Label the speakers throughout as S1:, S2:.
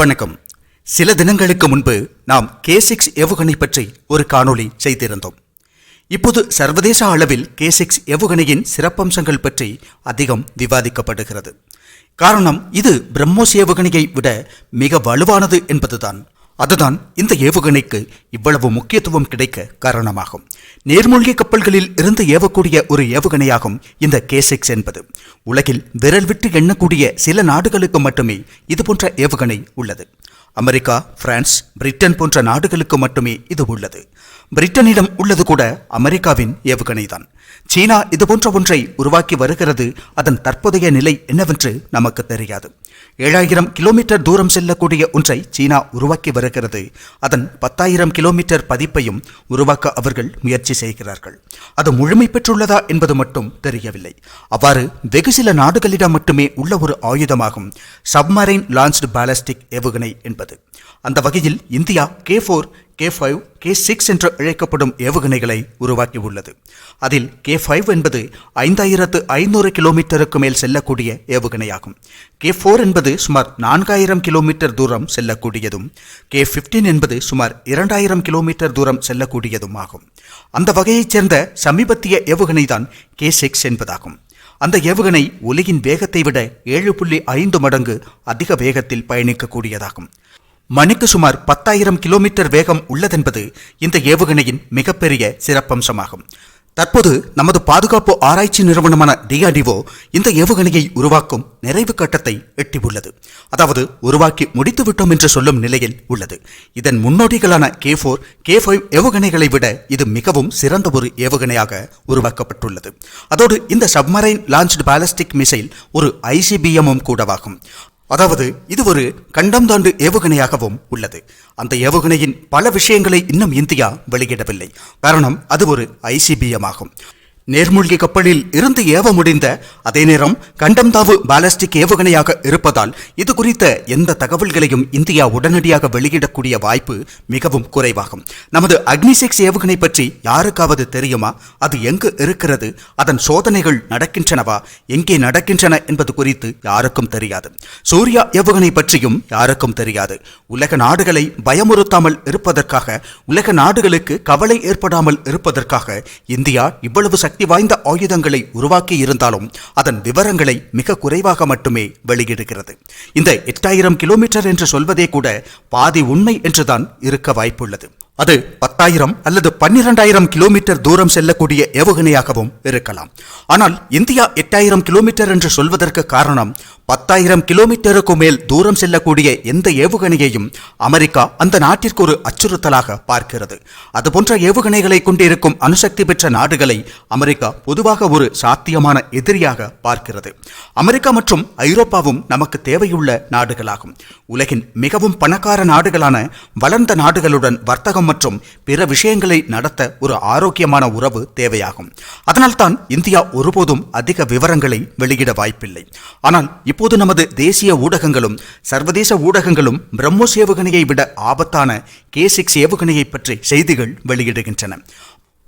S1: வணக்கம் சில தினங்களுக்கு முன்பு நாம் கே சிக்ஸ் ஏவுகணை பற்றி ஒரு காணொளி செய்திருந்தோம் இப்போது சர்வதேச அளவில் கே சிக்ஸ் ஏவுகணையின் சிறப்பம்சங்கள் பற்றி அதிகம் விவாதிக்கப்படுகிறது காரணம் இது பிரம்மோஸ் ஏவுகணையை விட மிக வலுவானது என்பதுதான் அதுதான் இந்த ஏவுகணைக்கு இவ்வளவு முக்கியத்துவம் கிடைக்க காரணமாகும் நேர்மூழ்கி கப்பல்களில் இருந்து ஏவக்கூடிய ஒரு ஏவுகணையாகும் இந்த கே சிக்ஸ் என்பது உலகில் விரல் விட்டு எண்ணக்கூடிய சில நாடுகளுக்கு மட்டுமே இதுபோன்ற ஏவுகணை உள்ளது அமெரிக்கா பிரான்ஸ் பிரிட்டன் போன்ற நாடுகளுக்கு மட்டுமே இது உள்ளது பிரிட்டனிடம் உள்ளது கூட அமெரிக்காவின் ஏவுகணை தான் சீனா இதுபோன்ற ஒன்றை உருவாக்கி வருகிறது அதன் தற்போதைய நிலை என்னவென்று நமக்கு தெரியாது ஏழாயிரம் கிலோமீட்டர் தூரம் செல்லக்கூடிய ஒன்றை சீனா உருவாக்கி வருகிறது அதன் பத்தாயிரம் கிலோமீட்டர் பதிப்பையும் உருவாக்க அவர்கள் முயற்சி செய்கிறார்கள் அது முழுமை பெற்றுள்ளதா என்பது மட்டும் தெரியவில்லை அவ்வாறு வெகு சில நாடுகளிடம் மட்டுமே உள்ள ஒரு ஆயுதமாகும் சப்மரைன் லான்ச்டு பாலஸ்டிக் ஏவுகணை என்பது அந்த வகையில் India K four K five K six என்று அழைக்கப்படும் ஏவுகணைகளை உருவாக்கியுள்ளது அதில் கே ஃபைவ் என்பது ஐந்தாயிரத்து ஐநூறு கிலோமீட்டருக்கு மேல் செல்லக்கூடிய ஏவுகணையாகும் கே ஃபோர் என்பது சுமார் நான்காயிரம் கிலோமீட்டர் தூரம் செல்லக்கூடியதும் கே ஃபிஃப்டீன் என்பது சுமார் இரண்டாயிரம் கிலோமீட்டர் தூரம் செல்லக்கூடியதும் ஆகும் அந்த வகையைச் சேர்ந்த சமீபத்திய ஏவுகணை தான் கே சிக்ஸ் என்பதாகும் அந்த ஏவுகணை உலகின் வேகத்தை விட ஏழு புள்ளி ஐந்து மடங்கு அதிக வேகத்தில் பயணிக்கக்கூடியதாகும் மணிக்கு சுமார் பத்தாயிரம் கிலோமீட்டர் வேகம் உள்ளதென்பது இந்த ஏவுகணையின் மிகப்பெரிய சிறப்பம்சமாகும் தற்போது நமது பாதுகாப்பு ஆராய்ச்சி நிறுவனமான டிஆர்டிஓ இந்த ஏவுகணையை உருவாக்கும் நிறைவு கட்டத்தை எட்டியுள்ளது அதாவது உருவாக்கி முடித்து விட்டோம் என்று சொல்லும் நிலையில் உள்ளது இதன் முன்னோடிகளான கே ஃபோர் கே ஃபைவ் ஏவுகணைகளை விட இது மிகவும் சிறந்த ஒரு ஏவுகணையாக உருவாக்கப்பட்டுள்ளது அதோடு இந்த சப்மரைன் லான்ச்டு பாலஸ்டிக் மிசைல் ஒரு ஐசிபிஎம்மும் கூடவாகும் அதாவது இது ஒரு கண்டம் தாண்டு ஏவுகணையாகவும் உள்ளது அந்த ஏவுகணையின் பல விஷயங்களை இன்னும் இந்தியா வெளியிடவில்லை காரணம் அது ஒரு ஐசிபிஎம் ஆகும் நேர்மூழ்கி கப்பலில் இருந்து ஏவ முடிந்த அதே நேரம் கண்டம்தாவு பாலஸ்டிக் ஏவுகணையாக இருப்பதால் இது குறித்த எந்த தகவல்களையும் இந்தியா உடனடியாக வெளியிடக்கூடிய வாய்ப்பு மிகவும் குறைவாகும் நமது அக்னிசெக்ஸ் ஏவுகணை பற்றி யாருக்காவது தெரியுமா அது எங்கு இருக்கிறது அதன் சோதனைகள் நடக்கின்றனவா எங்கே நடக்கின்றன என்பது குறித்து யாருக்கும் தெரியாது சூர்யா ஏவுகணை பற்றியும் யாருக்கும் தெரியாது உலக நாடுகளை பயமுறுத்தாமல் இருப்பதற்காக உலக நாடுகளுக்கு கவலை ஏற்படாமல் இருப்பதற்காக இந்தியா இவ்வளவு சக்தி சக்தி வாய்ந்த ஆயுதங்களை உருவாக்கி இருந்தாலும் அதன் விவரங்களை மிக குறைவாக மட்டுமே வெளியிடுகிறது இந்த எட்டாயிரம் கிலோமீட்டர் என்று சொல்வதே கூட பாதி உண்மை என்றுதான் இருக்க வாய்ப்புள்ளது அது பத்தாயிரம் அல்லது பன்னிரெண்டாயிரம் கிலோமீட்டர் தூரம் செல்லக்கூடிய ஏவுகணையாகவும் இருக்கலாம் ஆனால் இந்தியா எட்டாயிரம் கிலோமீட்டர் என்று சொல்வதற்கு காரணம் பத்தாயிரம் கிலோமீட்டருக்கு மேல் தூரம் செல்லக்கூடிய எந்த ஏவுகணையையும் அமெரிக்கா அந்த நாட்டிற்கு ஒரு அச்சுறுத்தலாக பார்க்கிறது அதுபோன்ற ஏவுகணைகளை கொண்டிருக்கும் அணுசக்தி பெற்ற நாடுகளை அமெரிக்கா பொதுவாக ஒரு சாத்தியமான எதிரியாக பார்க்கிறது அமெரிக்கா மற்றும் ஐரோப்பாவும் நமக்கு தேவையுள்ள நாடுகளாகும் உலகின் மிகவும் பணக்கார நாடுகளான வளர்ந்த நாடுகளுடன் வர்த்தகம் மற்றும் பிற விஷயங்களை நடத்த ஒரு ஆரோக்கியமான உறவு தேவையாகும் அதனால்தான் இந்தியா ஒருபோதும் அதிக விவரங்களை வெளியிட வாய்ப்பில்லை ஆனால் இப்போது நமது தேசிய ஊடகங்களும் சர்வதேச ஊடகங்களும் பிரம்மோஸ் ஏவுகணையை விட ஆபத்தான கே சிக்ஸ் ஏவுகணையை பற்றி செய்திகள் வெளியிடுகின்றன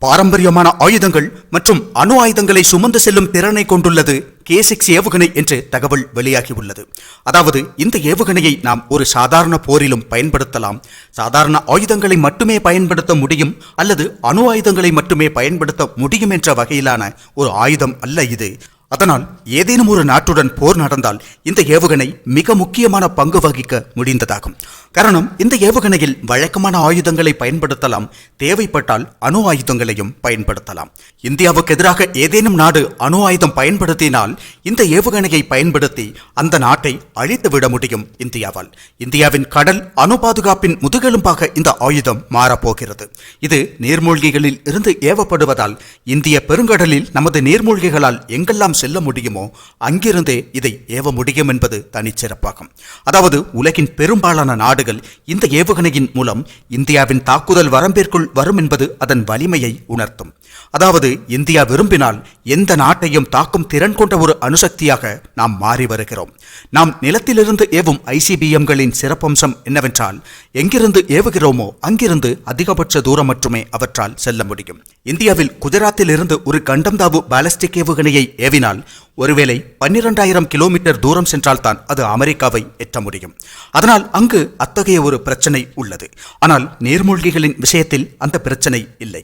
S1: பாரம்பரியமான ஆயுதங்கள் மற்றும் அணு ஆயுதங்களை சுமந்து செல்லும் திறனை கொண்டுள்ளது கே சிக்ஸ் ஏவுகணை என்று தகவல் வெளியாகியுள்ளது அதாவது இந்த ஏவுகணையை நாம் ஒரு சாதாரண போரிலும் பயன்படுத்தலாம் சாதாரண ஆயுதங்களை மட்டுமே பயன்படுத்த முடியும் அல்லது அணு ஆயுதங்களை மட்டுமே பயன்படுத்த முடியும் என்ற வகையிலான ஒரு ஆயுதம் அல்ல இது அதனால் ஏதேனும் ஒரு நாட்டுடன் போர் நடந்தால் இந்த ஏவுகணை மிக முக்கியமான பங்கு வகிக்க முடிந்ததாகும் காரணம் இந்த ஏவுகணையில் வழக்கமான ஆயுதங்களை பயன்படுத்தலாம் தேவைப்பட்டால் அணு ஆயுதங்களையும் பயன்படுத்தலாம் இந்தியாவுக்கு எதிராக ஏதேனும் நாடு அணு ஆயுதம் பயன்படுத்தினால் இந்த ஏவுகணையை பயன்படுத்தி அந்த நாட்டை அழித்து விட முடியும் இந்தியாவால் இந்தியாவின் கடல் அணு பாதுகாப்பின் முதுகெலும்பாக இந்த ஆயுதம் மாறப்போகிறது இது நீர்மூழ்கிகளில் இருந்து ஏவப்படுவதால் இந்திய பெருங்கடலில் நமது நீர்மூழ்கிகளால் எங்கெல்லாம் செல்ல முடியுமோ அங்கிருந்தே இதை ஏவ முடியும் என்பது தனிச்சிறப்பாகும் அதாவது உலகின் பெரும்பாலான நாடுகள் இந்த ஏவுகணையின் மூலம் இந்தியாவின் தாக்குதல் வரம்பிற்குள் வரும் என்பது அதன் வலிமையை உணர்த்தும் அதாவது இந்தியா விரும்பினால் எந்த நாட்டையும் தாக்கும் திறன் கொண்ட ஒரு அணுசக்தியாக நாம் மாறி வருகிறோம் நாம் நிலத்திலிருந்து ஏவும் ஐசிபிஎம்களின் சிறப்பம்சம் என்னவென்றால் எங்கிருந்து ஏவுகிறோமோ அங்கிருந்து அதிகபட்ச தூரம் மட்டுமே அவற்றால் செல்ல முடியும் இந்தியாவில் குஜராத்தில் இருந்து ஒரு கண்டம்தாவு பாலஸ்டிக் ஏவுகணையை ஏவினால் எண்ணினால் ஒருவேளை பன்னிரெண்டாயிரம் கிலோமீட்டர் தூரம் சென்றால் தான் அது அமெரிக்காவை எட்ட முடியும் அதனால் அங்கு அத்தகைய ஒரு பிரச்சனை உள்ளது ஆனால் நீர்மூழ்கிகளின் விஷயத்தில் அந்த பிரச்சனை இல்லை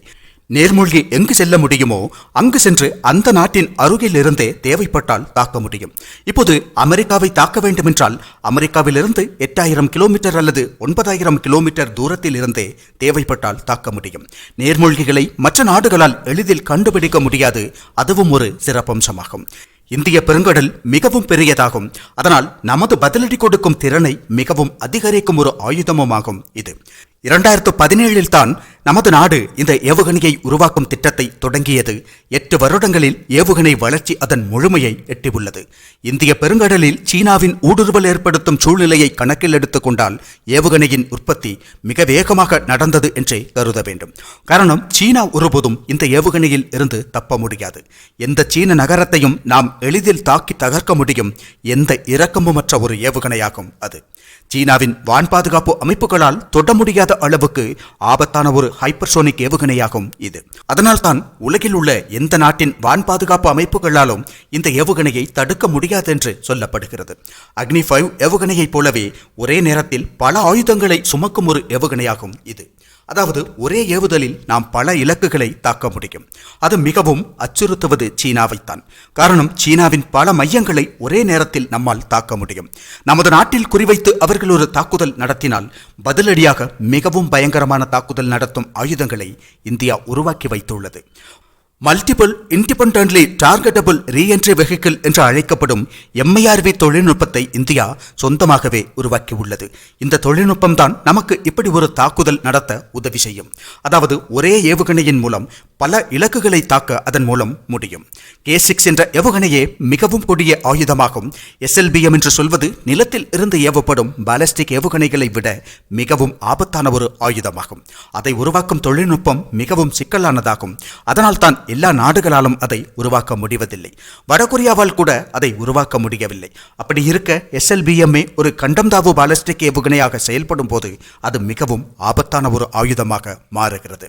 S1: நேர்மூழ்கி எங்கு செல்ல முடியுமோ அங்கு சென்று அந்த நாட்டின் அருகிலிருந்தே தேவைப்பட்டால் தாக்க முடியும் இப்போது அமெரிக்காவை தாக்க வேண்டுமென்றால் அமெரிக்காவிலிருந்து எட்டாயிரம் கிலோமீட்டர் அல்லது ஒன்பதாயிரம் கிலோமீட்டர் தூரத்தில் இருந்தே தேவைப்பட்டால் தாக்க முடியும் நேர்மூழ்கிகளை மற்ற நாடுகளால் எளிதில் கண்டுபிடிக்க முடியாது அதுவும் ஒரு சிறப்பம்சமாகும் இந்திய பெருங்கடல் மிகவும் பெரியதாகும் அதனால் நமது பதிலடி கொடுக்கும் திறனை மிகவும் அதிகரிக்கும் ஒரு ஆயுதமுமாகும் இது இரண்டாயிரத்து பதினேழில் தான் நமது நாடு இந்த ஏவுகணையை உருவாக்கும் திட்டத்தை தொடங்கியது எட்டு வருடங்களில் ஏவுகணை வளர்ச்சி அதன் முழுமையை எட்டியுள்ளது இந்திய பெருங்கடலில் சீனாவின் ஊடுருவல் ஏற்படுத்தும் சூழ்நிலையை கணக்கில் எடுத்துக்கொண்டால் ஏவுகணையின் உற்பத்தி மிக வேகமாக நடந்தது என்றே கருத வேண்டும் காரணம் சீனா ஒருபோதும் இந்த ஏவுகணையில் இருந்து தப்ப முடியாது எந்த சீன நகரத்தையும் நாம் எளிதில் தாக்கி தகர்க்க முடியும் எந்த இரக்கமுமற்ற ஒரு ஏவுகணையாகும் அது சீனாவின் வான் பாதுகாப்பு அமைப்புகளால் தொட முடியாத அளவுக்கு ஆபத்தான ஒரு ஹைப்பர்சோனிக் ஏவுகணையாகும் இது அதனால்தான் உலகில் உள்ள எந்த நாட்டின் வான் பாதுகாப்பு அமைப்புகளாலும் இந்த ஏவுகணையை தடுக்க முடியாது என்று சொல்லப்படுகிறது அக்னி ஃபைவ் ஏவுகணையைப் போலவே ஒரே நேரத்தில் பல ஆயுதங்களை சுமக்கும் ஒரு ஏவுகணையாகும் இது அதாவது ஒரே ஏவுதலில் நாம் பல இலக்குகளை தாக்க முடியும் அது மிகவும் அச்சுறுத்துவது சீனாவைத்தான் காரணம் சீனாவின் பல மையங்களை ஒரே நேரத்தில் நம்மால் தாக்க முடியும் நமது நாட்டில் குறிவைத்து அவர்கள் ஒரு தாக்குதல் நடத்தினால் பதிலடியாக மிகவும் பயங்கரமான தாக்குதல் நடத்தும் ஆயுதங்களை இந்தியா உருவாக்கி வைத்துள்ளது multiple independently targetable reentry vehicle என்று அழைக்கப்படும் எம்ஐஆர்வி தொழில்நுட்பத்தை இந்தியா சொந்தமாகவே உருவாக்கியுள்ளது இந்த தொழில்நுட்பம் தான் நமக்கு இப்படி ஒரு தாக்குதல் நடத்த உதவி செய்யும் அதாவது ஒரே ஏவுகணையின் மூலம் பல இலக்குகளை தாக்க அதன் மூலம் முடியும் கே சிக்ஸ் என்ற ஏவுகணையே மிகவும் கொடிய ஆயுதமாகும் எஸ்எல்பிஎம் என்று சொல்வது நிலத்தில் இருந்து ஏவப்படும் பாலஸ்டிக் ஏவுகணைகளை விட மிகவும் ஆபத்தான ஒரு ஆயுதமாகும் அதை உருவாக்கும் தொழில்நுட்பம் மிகவும் சிக்கலானதாகும் அதனால்தான் எல்லா நாடுகளாலும் அதை உருவாக்க முடிவதில்லை வடகொரியாவால் கூட அதை உருவாக்க முடியவில்லை அப்படி இருக்க எஸ்எல்பிஎம்ஏ ஒரு கண்டம்தாவு பாலிஸ்டிக் ஏவுகணையாக செயல்படும் போது அது மிகவும் ஆபத்தான ஒரு ஆயுதமாக மாறுகிறது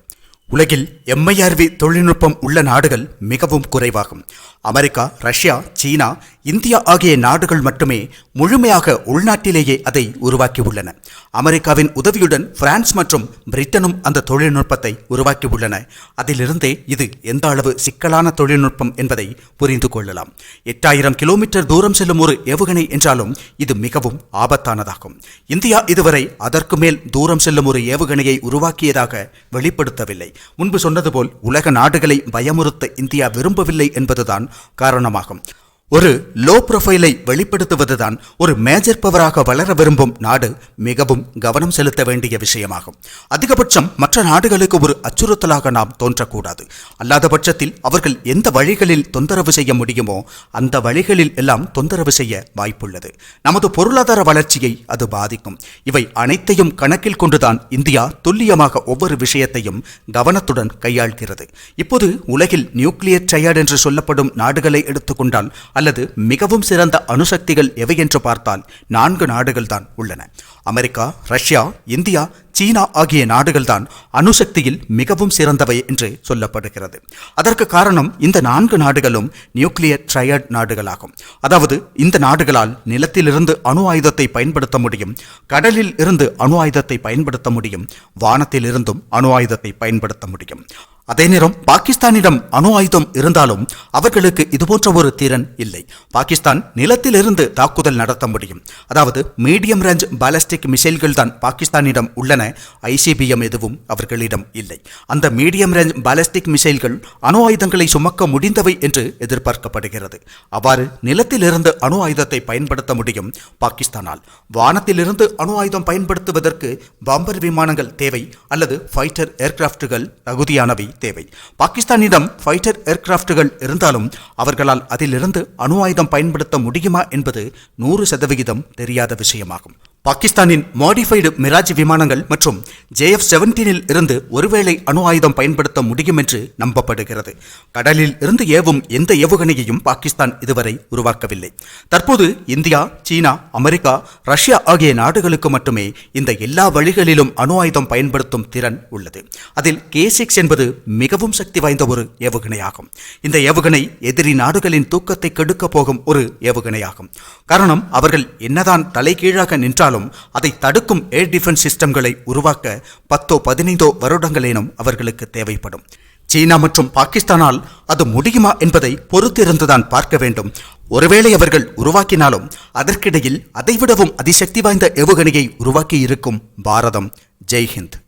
S1: உலகில் எம்ஐஆர்வி தொழில்நுட்பம் உள்ள நாடுகள் மிகவும் குறைவாகும் அமெரிக்கா ரஷ்யா சீனா இந்தியா ஆகிய நாடுகள் மட்டுமே முழுமையாக உள்நாட்டிலேயே அதை உருவாக்கியுள்ளன அமெரிக்காவின் உதவியுடன் பிரான்ஸ் மற்றும் பிரிட்டனும் அந்த தொழில்நுட்பத்தை உருவாக்கியுள்ளன அதிலிருந்தே இது எந்த அளவு சிக்கலான தொழில்நுட்பம் என்பதை புரிந்து கொள்ளலாம் எட்டாயிரம் கிலோமீட்டர் தூரம் செல்லும் ஒரு ஏவுகணை என்றாலும் இது மிகவும் ஆபத்தானதாகும் இந்தியா இதுவரை அதற்கு மேல் தூரம் செல்லும் ஒரு ஏவுகணையை உருவாக்கியதாக வெளிப்படுத்தவில்லை முன்பு சொன்னது போல் உலக நாடுகளை பயமுறுத்த இந்தியா விரும்பவில்லை என்பதுதான் காரணமாகும் ஒரு லோ ப்ரொஃபைலை வெளிப்படுத்துவதுதான் ஒரு மேஜர் பவராக வளர விரும்பும் நாடு மிகவும் கவனம் செலுத்த வேண்டிய விஷயமாகும் அதிகபட்சம் மற்ற நாடுகளுக்கு ஒரு அச்சுறுத்தலாக நாம் தோன்றக்கூடாது அல்லாத பட்சத்தில் அவர்கள் எந்த வழிகளில் தொந்தரவு செய்ய முடியுமோ அந்த வழிகளில் எல்லாம் தொந்தரவு செய்ய வாய்ப்புள்ளது நமது பொருளாதார வளர்ச்சியை அது பாதிக்கும் இவை அனைத்தையும் கணக்கில் கொண்டுதான் இந்தியா துல்லியமாக ஒவ்வொரு விஷயத்தையும் கவனத்துடன் கையாள்கிறது இப்போது உலகில் நியூக்ளியர் ட்ரையாட் என்று சொல்லப்படும் நாடுகளை எடுத்துக்கொண்டால் அல்லது மிகவும் சிறந்த அணுசக்திகள் எவை என்று பார்த்தால் நான்கு நாடுகள் தான் உள்ளன அமெரிக்கா ரஷ்யா இந்தியா சீனா ஆகிய நாடுகள்தான் அணுசக்தியில் மிகவும் சிறந்தவை என்று சொல்லப்படுகிறது அதற்கு காரணம் இந்த நான்கு நாடுகளும் நியூக்ளியர் ட்ரையட் நாடுகளாகும் அதாவது இந்த நாடுகளால் நிலத்திலிருந்து அணு ஆயுதத்தை பயன்படுத்த முடியும் கடலில் இருந்து அணு ஆயுதத்தை பயன்படுத்த முடியும் வானத்திலிருந்தும் அணு ஆயுதத்தை பயன்படுத்த முடியும் அதே நேரம் பாகிஸ்தானிடம் அணு ஆயுதம் இருந்தாலும் அவர்களுக்கு இதுபோன்ற ஒரு திறன் இல்லை பாகிஸ்தான் நிலத்திலிருந்து தாக்குதல் நடத்த முடியும் அதாவது மீடியம் ரேஞ்ச் பாலஸ்டிக் மிசைல்கள் தான் பாகிஸ்தானிடம் உள்ளன ஐசிபிஎம் எதுவும் அவர்களிடம் இல்லை அந்த மீடியம் ரேஞ்ச் பாலஸ்டிக் மிசைல்கள் அணு ஆயுதங்களை சுமக்க முடிந்தவை என்று எதிர்பார்க்கப்படுகிறது அவ்வாறு நிலத்திலிருந்து அணு ஆயுதத்தை பயன்படுத்த முடியும் பாகிஸ்தானால் வானத்திலிருந்து அணு ஆயுதம் பயன்படுத்துவதற்கு பாம்பர் விமானங்கள் தேவை அல்லது ஃபைட்டர் ஏர்கிராப்டுகள் தகுதியானவை தேவை பாகிஸ்தானிடம் ஃபைட்டர் ஏர்கிராப்டுகள் இருந்தாலும் அவர்களால் அதிலிருந்து அணு ஆயுதம் பயன்படுத்த முடியுமா என்பது நூறு சதவிகிதம் தெரியாத விஷயமாகும் பாகிஸ்தானின் மாடிஃபைடு மிராஜ் விமானங்கள் மற்றும் ஜேஎஃப் செவன்டீனில் இருந்து ஒருவேளை அணு ஆயுதம் பயன்படுத்த முடியும் என்று நம்பப்படுகிறது கடலில் இருந்து ஏவும் எந்த ஏவுகணையையும் பாகிஸ்தான் இதுவரை உருவாக்கவில்லை தற்போது இந்தியா சீனா அமெரிக்கா ரஷ்யா ஆகிய நாடுகளுக்கு மட்டுமே இந்த எல்லா வழிகளிலும் அணு ஆயுதம் பயன்படுத்தும் திறன் உள்ளது அதில் கே சிக்ஸ் என்பது மிகவும் சக்தி வாய்ந்த ஒரு ஏவுகணையாகும் இந்த ஏவுகணை எதிரி நாடுகளின் தூக்கத்தை கெடுக்க போகும் ஒரு ஏவுகணையாகும் காரணம் அவர்கள் என்னதான் தலைகீழாக நின்றாலும் இருந்தாலும் அதை தடுக்கும் ஏர் டிஃபென்ஸ் சிஸ்டம்களை உருவாக்க பத்தோ பதினைந்தோ வருடங்களேனும் அவர்களுக்கு தேவைப்படும் சீனா மற்றும் பாகிஸ்தானால் அது முடியுமா என்பதை பொறுத்திருந்துதான் பார்க்க வேண்டும் ஒருவேளை அவர்கள் உருவாக்கினாலும் அதற்கிடையில் அதைவிடவும் அதிசக்தி வாய்ந்த ஏவுகணையை உருவாக்கி இருக்கும் பாரதம் ஜெய்ஹிந்த்